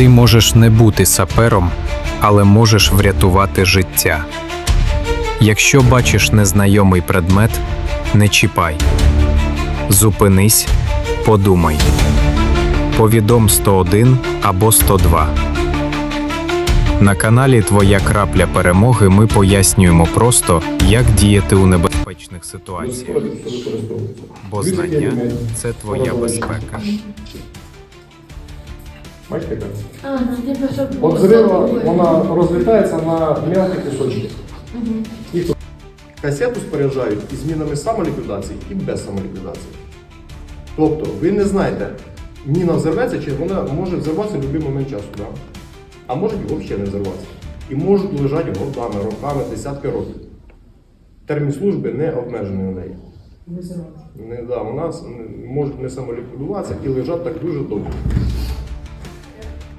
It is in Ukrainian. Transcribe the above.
Ти можеш не бути сапером, але можеш врятувати життя. Якщо бачиш незнайомий предмет, не чіпай. Зупинись, подумай. Повідом 101 або 102. На каналі Твоя крапля перемоги ми пояснюємо просто, як діяти у небезпечних ситуаціях. Бо знання це твоя безпека. Бачите, як? Типу, щоб От зрива вона розлітається на мелкі кусочки. І касету споряджають із змінами самоліквідації і без самоліквідації. Тобто ви не знаєте, міна взорветься, чи вона може взорватися в будь-який момент часу. Да? А може і взагалі не взорватися. І можуть лежати годами, роками, десятки років. Термін служби не обмежений у неї. Не, да, у нас може не самоліквідуватися і лежать так дуже довго.